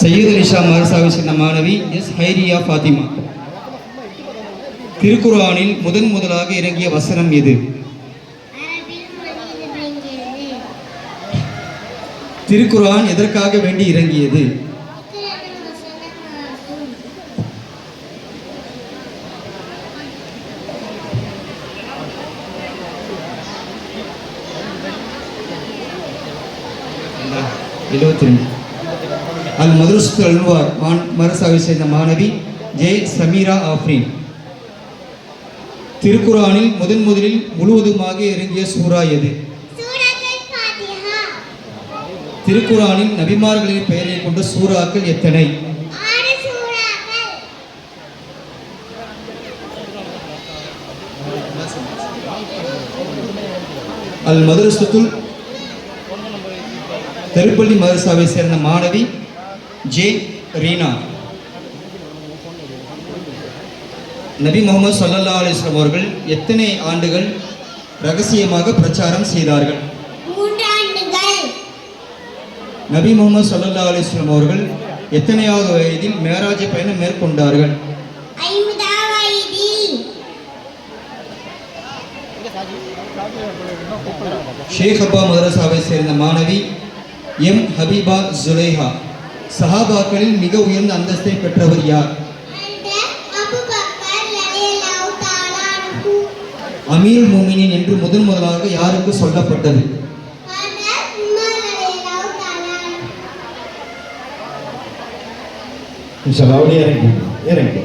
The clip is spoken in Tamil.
சையது அலிஷா மதரசாவை சேர்ந்த மாணவி எஸ் ஹைரியா ஃபாத்திமா. திருக்குர்ஆனில் முதன் முதலாக இறங்கிய வசனம் எது? அரபில் திருக்குர்ஆன் எதற்காக வேண்டி இறங்கியது? இருபத்தி எழுபத்தி ரெண்டு. அல் மதுரஸ்து அல்வார் மான் மரசாவை சேர்ந்த மாணவி ஜே. சமீரா ஆஃப்ரின். திருக்குர்ஆனில் முதன் முதலில் முழுவதுமாக இறங்கிய சூரா எது? திருக்குர்ஆனில் நபிமார்களின் பெயரை கொண்ட சூறாக்கள் எத்தனை? அல் மதுரஸ்துல் தெருப்பள்ளி மதரசாவை சேர்ந்த மாணவி ஜே ரீனா. நபி முகமது சல்லல்லா அலிஸ்லாம் அவர்கள் எத்தனை ஆண்டுகள் ரகசியமாக பிரச்சாரம் செய்தார்கள்? நபி முகமது சல்லல்லா அலிஸ்லாம் அவர்கள் எத்தனையாவது வயதில் மேராஜ பயணம் மேற்கொண்டார்கள்? ஷேக் அப்பா மதரசாவை சேர்ந்த மாணவி எம். ஹபீபா ஜுலேஹா சஹாபாக்களில் மிக உயர்ந்த அந்தஸ்தை பெற்றவர் யார்? அமீர் மோமினின் என்று முதன் முதலாக யாருக்கு சொல்லப்பட்டது? இறங்கி இறங்கி.